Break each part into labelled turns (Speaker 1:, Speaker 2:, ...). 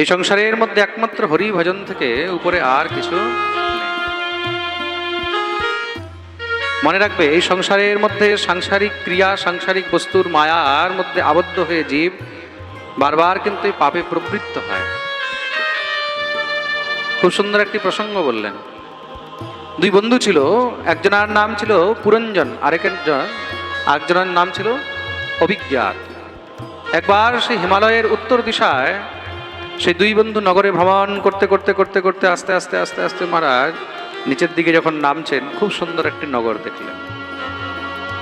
Speaker 1: এই সংসারের মধ্যে একমাত্র হরি ভজন থেকে উপরে আর কিছু মনে রাখবে, এই সংসারের মধ্যে সাংসারিক ক্রিয়া, সাংসারিক বস্তুর মায়ার মধ্যে আবদ্ধ হয়ে জীব বারবার কিন্তু এই পাপে প্রবৃত্ত হয়। খুব সুন্দর একটি প্রসঙ্গ বললেন। দুই বন্ধু ছিল, একজনের নাম ছিল পুরঞ্জন আরেকজন আরেকজনের নাম ছিল অভিজ্ঞাত। একবার সেই হিমালয়ের উত্তর দিশায় সেই দুই বন্ধু নগরে ভ্রমণ করতে করতে করতে করতে, আস্তে আস্তে আস্তে আস্তে মহারাজ নিচের দিকে যখন নামছেন, খুব সুন্দর একটি নগর দেখলেন।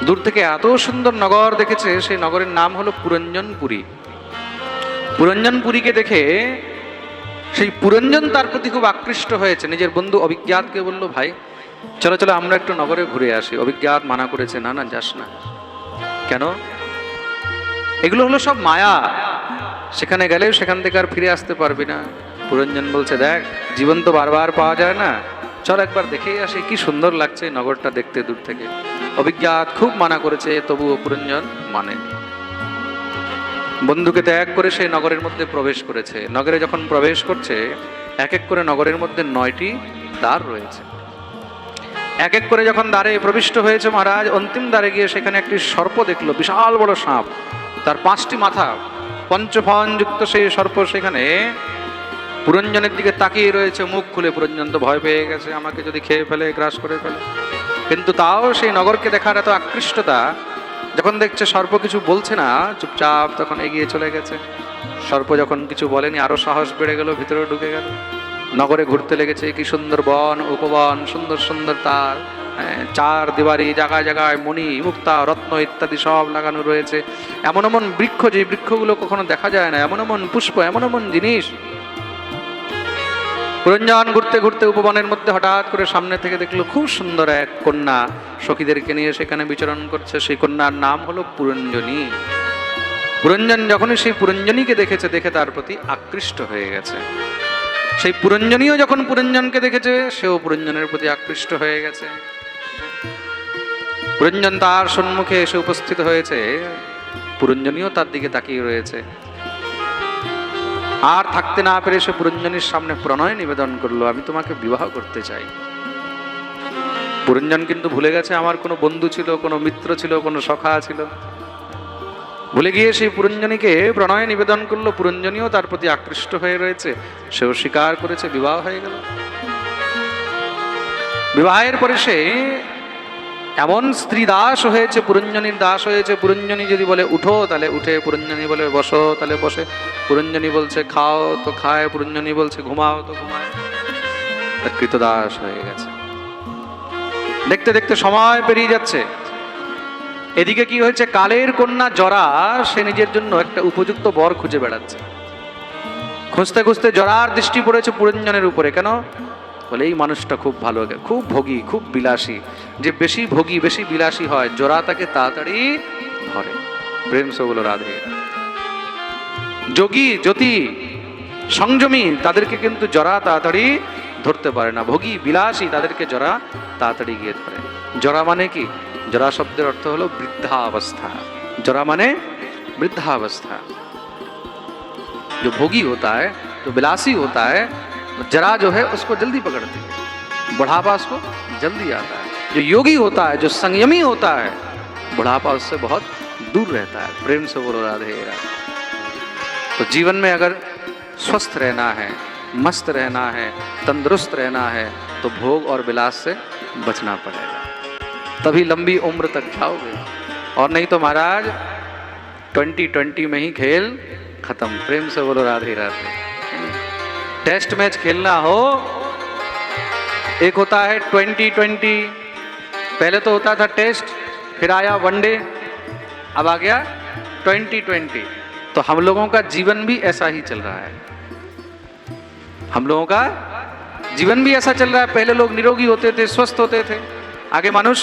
Speaker 1: দূর থেকে এত সুন্দর নগর দেখেছে, সেই নগরের নাম হলো পুরঞ্জনপুরী। পুরঞ্জনপুরীকে দেখে সেই পুরঞ্জন তার প্রতি খুব আকৃষ্ট হয়েছে। নিজের বন্ধু অভিজ্ঞাতকে বলল, ভাই, চলো চলো, আমরা একটু নগরে ঘুরে আসি। অভিজ্ঞাত মানা করেছে, না না, যাস না। কেন? এগুলো হলো সব মায়া। সেখানে গেলেও সেখান থেকে আর ফিরে আসতে পারবি না। পুরঞ্জন বলছে, দেখ, জীবন তো বারবার পাওয়া যায় না। চল একবার দেখেই আসি, কি সুন্দর লাগছে নগরটা দেখতে দূর থেকে। অভিজ্ঞাত খুব মানা করেছে, তবুও পুরঞ্জন মানে। বন্ধুকে ত্যাগ করে সে নগরের মধ্যে প্রবেশ করেছে। নগরে যখন প্রবেশ করছে, এক এক করে নগরের মধ্যে নয়টি দ্বার রয়েছে। এক এক করে যখন দ্বারে প্রবিষ্ট হয়েছে মহারাজ, অন্তিম দ্বারে গিয়ে সেখানে একটি সর্প দেখল, বিশাল বড় সাপ। পাঁচটি মাথা, পঞ্চফন যুক্ত সেই সর্প সেখানে পুরঞ্জনের দিকে তাকিয়ে রয়েছে, মুখ খুলে পুরঞ্জন তো ভয় পেয়ে গেছে, আমাকে যদি খেয়ে ফেলে, গ্রাস করে ফেলে। কিন্তু তাও সেই নগরকে দেখার এত আকৃষ্টতা, যখন দেখছে সর্প কিছু বলছে না, চুপচাপ তখন এগিয়ে চলে গেছে। সর্প যখন কিছু বলেনি, আরও সাহস বেড়ে গেল ভিতরে ঢুকে গেল। নগরে ঘুরতে লেগেছে, কি সুন্দর বন, উপবন, সুন্দর সুন্দর তার। চার দিবারি জায়গায় জায়গায় মণি, মুক্তা, রত্ন ইত্যাদি সব লাগানো রয়েছে। এমন এমন বৃক্ষ, যে বৃক্ষগুলো কখনো দেখা যায় না, এমন এমন পুষ্প, এমন এমন জিনিস। পুরঞ্জন ঘুরতে ঘুরতে উপবনের মধ্যে হঠাৎ করে সামনে থেকে দেখল খুব সুন্দর এক কন্যা। সখীদেরকে নিয়ে সেখানে বিচরণ করছে, সেই কন্যার নাম হলো পুরঞ্জনী। পুরঞ্জন যখনই সেই পুরঞ্জনীকে দেখেছে, দেখে তার প্রতি আকৃষ্ট হয়ে গেছে। সেই পুরঞ্জনীও যখন পুরঞ্জনকে দেখেছে, সেও পুরঞ্জনের প্রতি আকৃষ্ট হয়ে গেছে। পুরঞ্জন তার সম্মুখে এসে উপস্থিত হয়েছে। পুরঞ্জনীও তার দিকে তাকিয়ে রয়েছে। আর থাকতে না পেরে সে পুরঞ্জনীর সামনে প্রণয় নিবেদন করল, আমি তোমাকে বিবাহ করতে চাই। পুরঞ্জন কিন্তু ভুলে গেছে, আমার কোনো বন্ধু ছিল, কোনো মিত্র ছিল, কোনো সখা ছিল। ভুলে গিয়ে সেই পুরঞ্জনীকে প্রণয় নিবেদন করল, পুরঞ্জনীও তার প্রতি আকৃষ্ট হয়ে রয়েছে। সেও স্বীকার করেছে, বিবাহ হয়ে গেল। বিবাহের পরে সে এমন স্ত্রী দাস হয়েছে, পুরঞ্জনীর দাস হয়েছে, পুরঞ্জনী যদি বলে উঠো, তাহলে উঠে, পুরঞ্জনী বলে বসো, তাহলে বসে। পুরঞ্জনী বলছে, খাও তো, খায়। পুরঞ্জনী বলছে, ঘুমাও তো, ঘুমায়। কৃতদাস হয়ে গেছে। দেখতে দেখতে সময় পেরিয়ে যাচ্ছে। এদিকে কি হয়েছে? কালের কন্যা জরা, সে নিজের জন্য একটা উপযুক্ত বর খুঁজে বেড়াচ্ছে। খুঁজতে খুঁজতে জরার দৃষ্টি পড়েছে পুরঞ্জনের উপরে। কেন? বলে এই মানুষটা খুব ভালো খুব ভোগী খুব বিলাসী যে বেশি ভোগী বেশি বিলাসী হয় জোড়া তাকে তাড়াতাড়ি ধরে প্রেম সেগুলো রাধে যোগী জ্যোতি সংযমী তাদেরকে কিন্তু জরা তাড়াতাড়ি ধরতে পারে না ভোগী বিলাসী তাদেরকে জরা তাড়াতাড়ি গিয়ে ধরে জরা মানে কি জরা শব্দের অর্থ হলো বৃদ্ধাবস্থা जरा माने वृद्धावस्था जो भोगी होता है जो विलासी होता है जरा जो है उसको जल्दी पकड़ती है। बुढ़ापा उसको जल्दी आता है। जो योगी होता है, जो संयमी होता है, बुढ़ापा उससे बहुत दूर रहता है। प्रेम से बोलो, राधे राधे। तो जीवन में अगर स्वस्थ रहना है, मस्त रहना है, तंदुरुस्त रहना है तो भोग और विलास से बचना पड़ेगा। तभी लंबी उम्र तक जाओगे। और नहीं तो महाराज, ट्वेंटी ट्वेंटी में ही खेल खत्म। प्रेम से बोलो, राधे राधे। टेस्ट मैच खेलना हो एक होता है ट्वेंटी ट्वेंटी पहले तो होता था टेस्ट फिर आया वनडे अब आ गया ट्वेंटी ट्वेंटी तो हम लोगों का जीवन भी ऐसा ही चल रहा है हम लोगों का জীবন भी ऐसा चल रहा है पहले लोग निरोगी होते थे स्वस्थ होते थे আগে মানুষ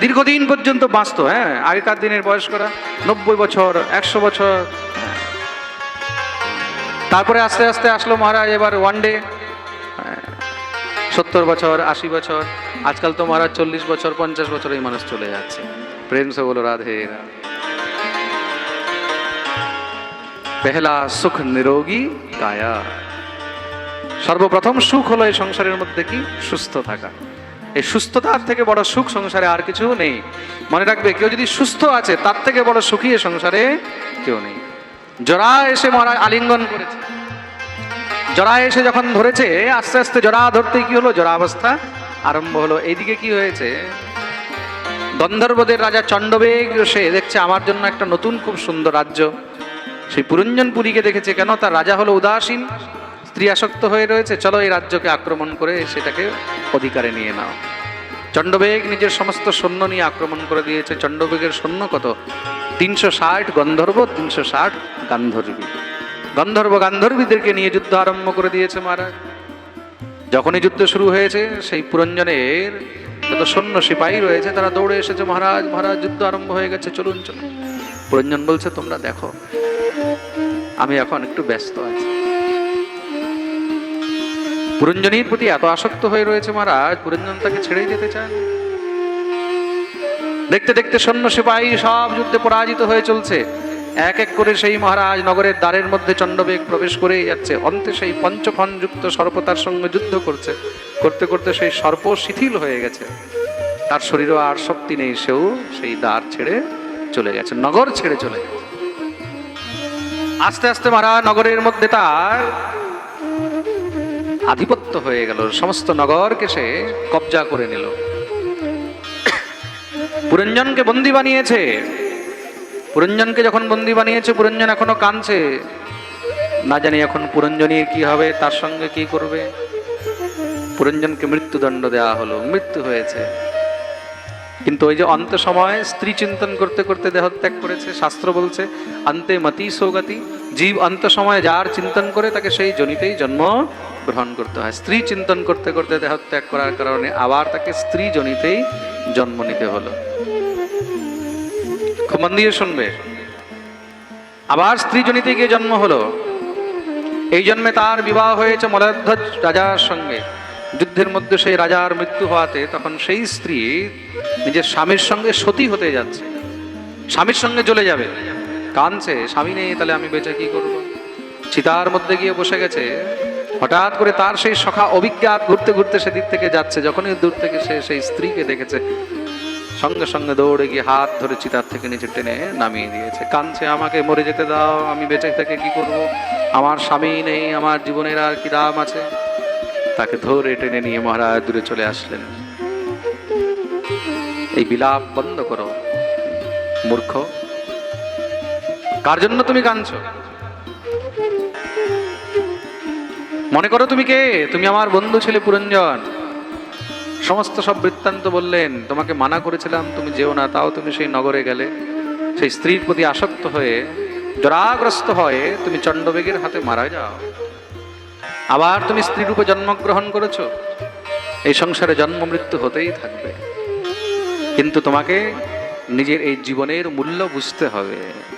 Speaker 1: দীর্ঘদিন পর্যন্ত বাঁচতো হ্যাঁ আগেকার দিনের বয়স্করা নব্বই বছর একশো বছর হ্যাঁ। তারপরে আস্তে আস্তে আসলো মহারাজ, এবার ওয়ান ডে সত্তর বছর, আশি বছর, আজকাল তো মহারাজ চল্লিশ বছর, পঞ্চাশ বছর এই মানুষ চলে যাচ্ছে। প্রেম সে বলো, রাধে পেহলা সুখ নিরোগী কায়া সর্বপ্রথম সুখ হলো এই সংসারের মধ্যে কি? সুস্থ থাকা। এই সুস্থতার থেকে বড় সুখ সংসারে আর কিছু নেই। মনে রাখবে, কেউ যদি সুস্থ আছে, তার থেকে বড় সুখী এ সংসারে কেউ নেই। জরা এসে মরা আলিঙ্গন করেছে। জরা এসে যখন ধরেছে, আস্তে আস্তে জরা ধরতে কি হলো? জরা অবস্থা আরম্ভ হলো। এইদিকে কি হয়েছে? গন্ধর্বদের রাজা চণ্ডবেগ সে দেখছে, আমার জন্য একটা নতুন খুব সুন্দর রাজ্য। সেই পুরঞ্জনপুরীকে দেখেছে, কেন? তার রাজা হলো উদাসীন, স্ত্রী আসক্ত হয়ে রয়েছে। চলো এই রাজ্যকে আক্রমণ করে সেটাকে অধিকারে নিয়ে নাও। চণ্ডবেগ নিজের সমস্ত সৈন্য নিয়ে আক্রমণ করে দিয়েছে। চণ্ডবেগের সৈন্য কত? তিনশো ষাট গন্ধর্ব, তিনশো ষাট গান্ধর্বী। গন্ধর্ব গান্ধর্বীদেরকে নিয়ে যুদ্ধ আরম্ভ করে দিয়েছে মহারাজ। যখনই যুদ্ধ শুরু হয়েছে, সেই পুরঞ্জনের যত সৈন্য সিপাহী রয়েছে, তারা দৌড়ে এসেছে, মহারাজ মহারাজ, যুদ্ধ আরম্ভ হয়ে গেছে, চলুন চলুন। পুরঞ্জন বলছে, তোমরা দেখো, আমি এখন একটু ব্যস্ত আছি। পুরঞ্জনীর প্রতি এত আসক্ত হয়ে রয়েছে মহারাজ, পুরঞ্জন তাকে ছেড়ে যেতে চায়। দেখতে দেখতে সৈন্য সিপাহী সব যুদ্ধে পরাজিত হয়ে চলছে। এক এক করে সেই মহারাজ নগরের দ্বারের মধ্যে চণ্ডবেগ প্রবেশ করেই যাচ্ছে। অন্তে সেই পঞ্চফন যুক্ত সর্প তার সঙ্গে যুদ্ধ করছে। করতে করতে সেই সর্প শিথিল হয়ে গেছে। তার শরীরও আর শক্তি নেই, সেও সেই দ্বার ছেড়ে চলে গেছে, নগর ছেড়ে চলে গেছে। আস্তে আস্তে মারা নগরের মধ্যে তার আধিপত্য হয়ে গেল। সমস্ত নগরকে সে কবজা করে নিল। পুরঞ্জনকে বন্দি বানিয়েছে। পুরঞ্জনকে যখন বন্দি বানিয়েছে, পুরঞ্জন এখনও কাঁদছে। না জানি এখন পুরঞ্জনীর কি হবে, তার সঙ্গে কি করবে। পুরঞ্জনকে মৃত্যুদণ্ড দেওয়া হলো, মৃত্যু হয়েছে। কিন্তু ওই যে অন্ত সময় স্ত্রী চিন্তন করতে করতে দেহত্যাগ করেছে, শাস্ত্র বলছে অন্তে মতি সৌগতি। জীব অন্ত সময় যার চিন্তন করে তাকে সেই জনিতেই জন্ম গ্রহণ করতে হয়। স্ত্রী চিন্তন করতে করতে দেহত্যাগ করার কারণে আবার তাকে স্ত্রী জনিতেই জন্ম নিতে হলো। খুব মন দিয়ে শুনবে। আবার স্ত্রী জনিতে গিয়ে জন্ম হলো। এই জন্মে তার বিবাহ হয়েছে মলধ্বজ রাজার সঙ্গে। যুদ্ধের মধ্যে সেই রাজার মৃত্যু হওয়াতে তখন সেই স্ত্রী নিজের স্বামীর সঙ্গে সতী হতে যাচ্ছে। স্বামীর সঙ্গে চলে যাবে। কাঁদছে, স্বামী নেই, তাহলে আমি বেঁচে কি করব? চিতার মধ্যে গিয়ে বসে গেছে। হঠাৎ করে তার সেই সখা অভিজ্ঞাত ঘুরতে ঘুরতে সেদিক থেকে যাচ্ছে, যখনই দূর থেকে সে সেই স্ত্রীকে দেখেছে। সঙ্গে সঙ্গে দৌড়ে গিয়ে হাত ধরে চিতার থেকে নিচে টেনে নামিয়ে দিয়েছে। কাঁদছে, আমাকে মরে যেতে দাও, আমি বেঁচে থেকে কি করব? আমার স্বামী নেই, আমার জীবনের আর কি দাম আছে? তাকে ধরে টেনে নিয়ে মহারাজ দূরে চলে আসলেন। এই বিলাপ বন্ধ করো, মূর্খ। কার জন্য তুমি কাঁদছো? মনে করো তুমি কে? তুমি আমার বন্ধু ছেলে পুরঞ্জন। সমস্ত সব বৃত্তান্ত বললেন, তোমাকে মানা করেছিলাম, তুমি যেও না, তাও তুমি সেই নগরে গেলে। সেই স্ত্রীর প্রতি আসক্ত হয়ে, জরাগ্রস্ত হয়ে তুমি চণ্ডবেগের হাতে মারা যাও। আবার তুমি স্ত্রীরূপে জন্মগ্রহণ করেছ। এই সংসারে জন্ম মৃত্যু হতেই থাকবে। কিন্তু তোমাকে নিজের এই জীবনের মূল্য বুঝতে হবে।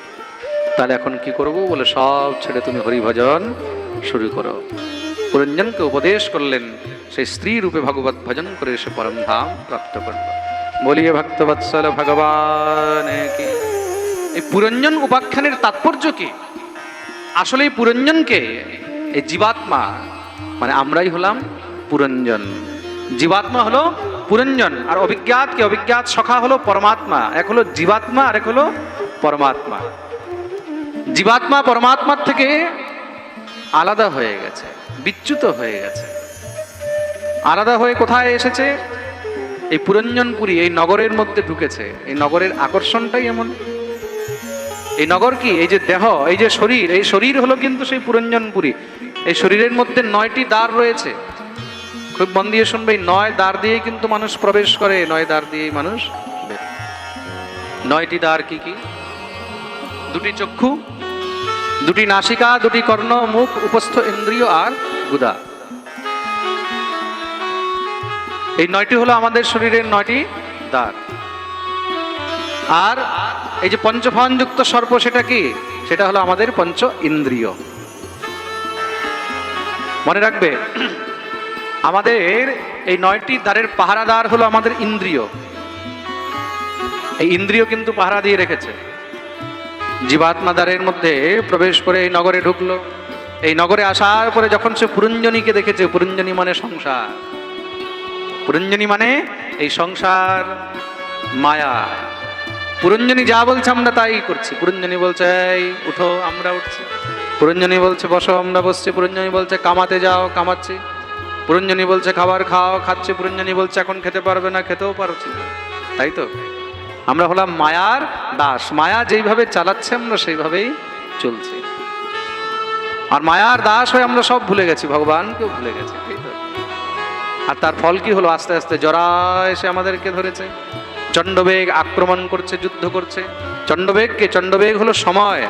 Speaker 1: তাহলে এখন কি করব? বলে, সব ছেড়ে তুমি হরিভজন শুরু করো। পুরঞ্জনকে উপদেশ করলেন, সেই স্ত্রী রূপে ভগবত ভজন করে সে পরম ধাম প্রাপ্ত করল। বলিয়ে ভক্তবৎসল ভগবান এই পুরঞ্জন উপাখ্যানের তাৎপর্য কি? আসলে এই পুরঞ্জনকে, এই জীবাত্মা মানে আমরাই হলাম পুরঞ্জন। জীবাত্মা হলো পুরঞ্জন, আর অভিজ্ঞাত কি অভিজ্ঞাত সখা হলো পরমাত্মা। এক হলো জীবাত্মা আর এক হলো পরমাত্মা। জীবাত্মা পরমাত্মার থেকে আলাদা হয়ে গেছে, বিচ্যুত হয়ে গেছে। আলাদা হয়ে কোথায় এসেছে? এই পুরঞ্জনপুরী, এই নগরের মধ্যে ঢুকেছে। এই নগরের আকর্ষণটাই এমন। এই নগর কি? এই যে দেহ, এই যে শরীর, এই শরীর হলো কিন্তু সেই পুরঞ্জনপুরী। এই শরীরের মধ্যে নয়টি দ্বার রয়েছে। খুব মন দিয়ে শুনবে নয় দ্বার দিয়ে কিন্তু মানুষ প্রবেশ করে, নয় দ্বার দিয়েই মানুষ নয়টি দ্বার কি কি? দুটি চক্ষু দুটি নাসিকা, দুটি কর্ণ, মুখ, উপস্থ ইন্দ্রিয় আর গুদা। এই নয়টি হলো আমাদের শরীরের নয়টি দ্বার। আর এই যে পঞ্চফনযুক্ত সর্প, সেটা কি? সেটা হলো আমাদের পঞ্চ ইন্দ্রিয়। মনে রাখবে, আমাদের এই নয়টি দ্বারের পাহারাদার হলো আমাদের ইন্দ্রিয়। এই ইন্দ্রিয় কিন্তু পাহারা দিয়ে রেখেছে। জীবাত্মা দ্বারের মধ্যে প্রবেশ করে এই নগরে ঢুকলো। এই নগরে আসার পরে যখন সে পুরঞ্জনীকে দেখেছে, পুরঞ্জনী মানে সংসার। পুরঞ্জনী মানে এই সংসার মায়া। পুরঞ্জনী যা বলছে আমরা তাই করছি। পুরঞ্জনী বলছে, এই, উঠো, আমরা উঠছি। পুরঞ্জনী বলছে, বসো, আমরা বসছি। পুরঞ্জনী বলছে, কামাতে যাও, কামাচ্ছি। পুরঞ্জনী বলছে, খাবার খাও, খাচ্ছি। পুরঞ্জনী বলছে, এখন খেতে পারবে না, খেতেও পারছি না। তাই তো? আমরা হলাম মায়ার দাস। মায়া যেইভাবে চালাচ্ছে, আমরা সেইভাবেই চলছি। আর মায়ার দাস হয়ে আমরা সব ভুলে গেছি, ভগবানকেও ভুলে গেছি আর তার ফল কি হলো? আস্তে আস্তে জরা এসে আমাদেরকে ধরেছে। চণ্ডবেগ আক্রমণ করছে, যুদ্ধ করছে। চণ্ডবেগকে, চণ্ডবেগ হলো সময়।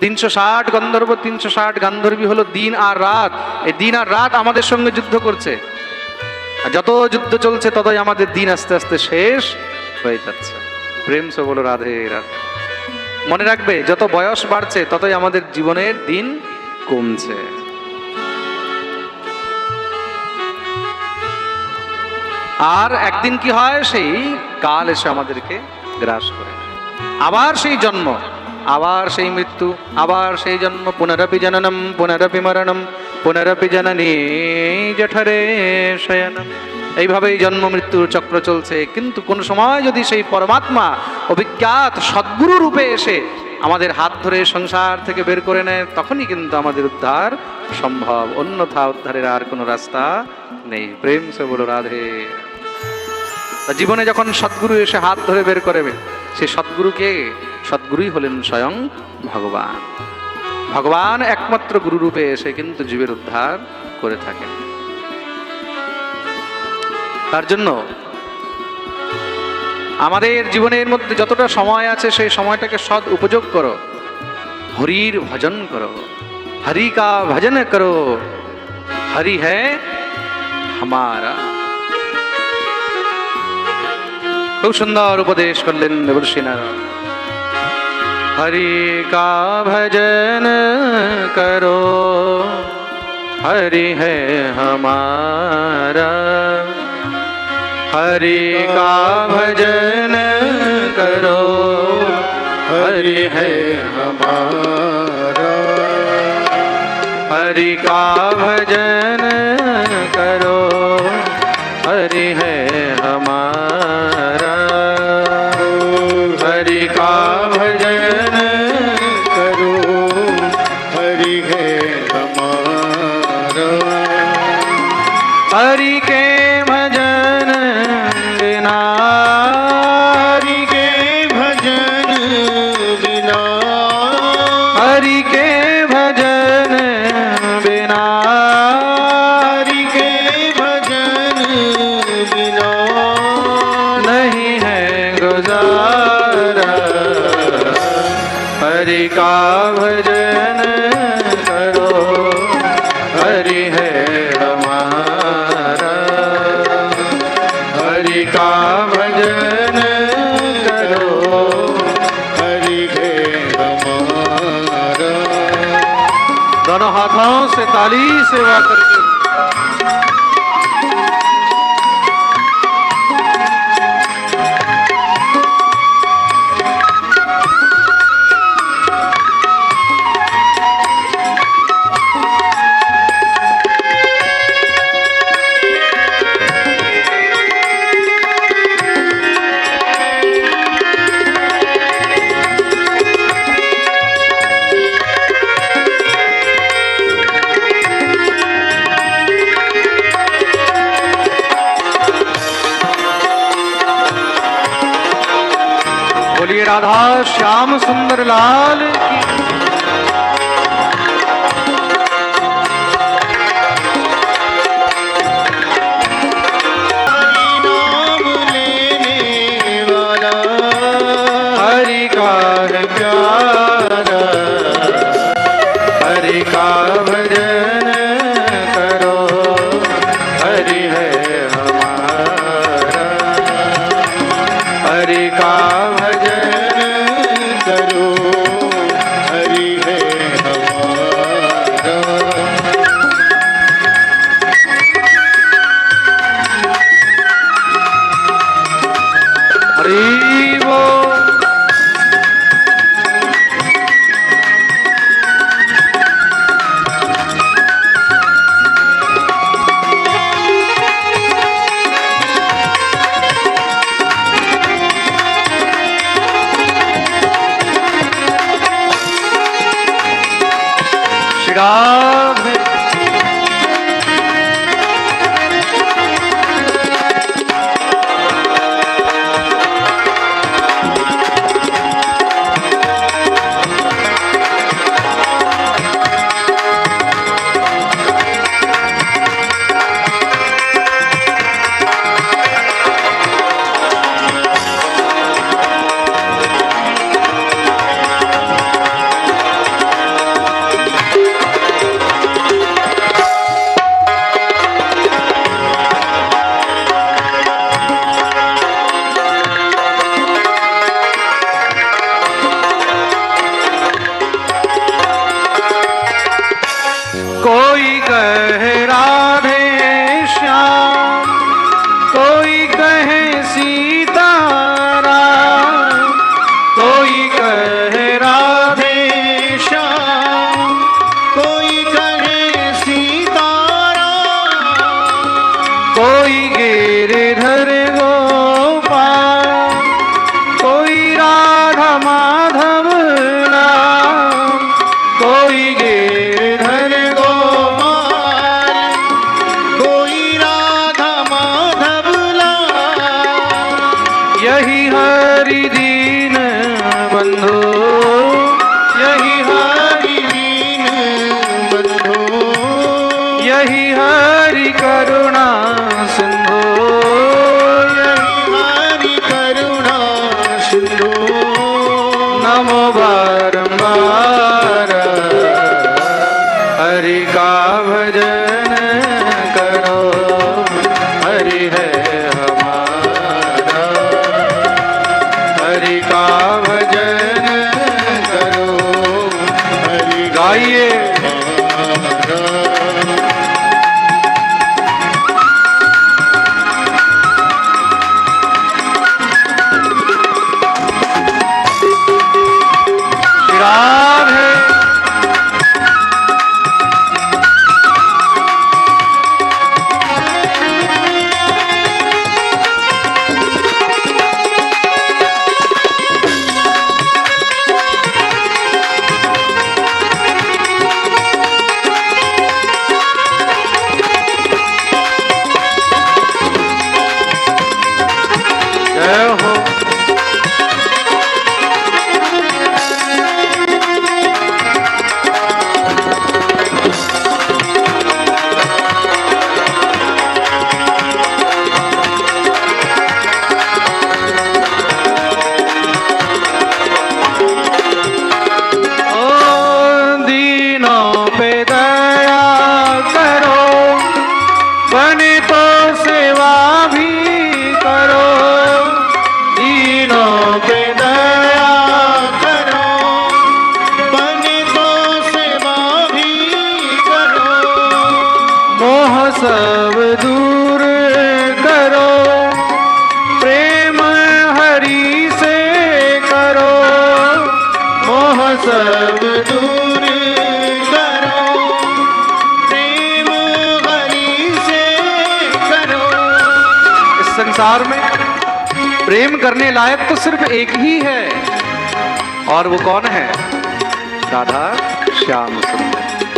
Speaker 1: তিনশো ষাট গন্ধর্ব, তিনশো ষাট গান্ধর্বী হলো দিন আর রাত। এই দিন আর রাত আমাদের সঙ্গে যুদ্ধ করছে। যত যুদ্ধ চলছে, ততই আমাদের দিন আস্তে আস্তে শেষ। হয়ে যাচ্ছে। প্রেম সে বলো রাধে রাধে। মনে রাখবে, যত বয়স বাড়ছে, ততই আমাদের জীবনের দিন কমছে। আর একদিন কি হয়, সেই কাল এসে আমাদেরকে গ্রাস করে। আবার সেই জন্ম, আবার সেই মৃত্যু, আবার সেই জন্ম, পুনরপি জননম, পুনরপি মরণম, পুনরপি জননী জঠরে শয়নম। এইভাবেই জন্ম, মৃত্যুর চক্র চলছে। কিন্তু কোন সময় যদি সেই পরমাত্মা অভিজ্ঞাত সদ্গুরু রূপে এসে আমাদের হাত ধরে সংসার থেকে বের করে নেয়, তখনই কিন্তু আমাদের উদ্ধার সম্ভব। অন্যথা উদ্ধারের আর কোনো রাস্তা নেই। প্রেম সে বলো, রাধে। জীবনে যখন সদ্গুরু এসে হাত ধরে বের করবে সেই সদ্গুরুকে, সদ্গুরুই হলেন স্বয়ং ভগবান। ভগবান একমাত্র গুরুরূপে এসে কিন্তু জীবের উদ্ধার করে থাকেন। তার জন্য আমাদের জীবনের মধ্যে যতটা সময় আছে, সেই সময়টাকে সৎ উপযোগ করো। হরির ভজন করো। হরি কা ভজন করো। হরি হ্যাঁ হামারা। খুব সুন্দর উপদেশ করলেন দেবর্ষী নারায়ণ হরি কা ভজন করো। হরি হে হমারা। हरि का भजन करो। हरि है हमारा। हरि का भजन
Speaker 2: करो। हरि है हमारा।
Speaker 1: हरि का भजन करो। हरि है हमारा। हरि के दोनों हाथों से ताली सेवा करके राधा श्याम सुंदर लाल की
Speaker 2: हरि
Speaker 1: का श्री राम हरि दीन बंधु यही हरि
Speaker 2: हरि दीन बंधु
Speaker 1: यही हरि करुणा सिंधु यही
Speaker 2: हरि करुणा सिंधु
Speaker 1: नमो बारंबार हरि का भजन संसार में प्रेम करने लायक तो सिर्फ़ एक ही है। और वो कौन है? राधा श्याम सुंदर।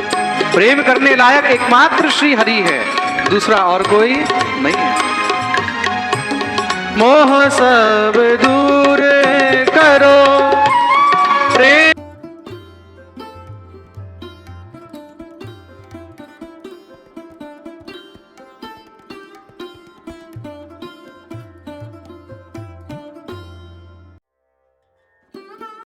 Speaker 1: प्रेम करने लायक एकमात्र श्री हरि है। दूसरा और कोई नहीं है। मोह सब दूर करो।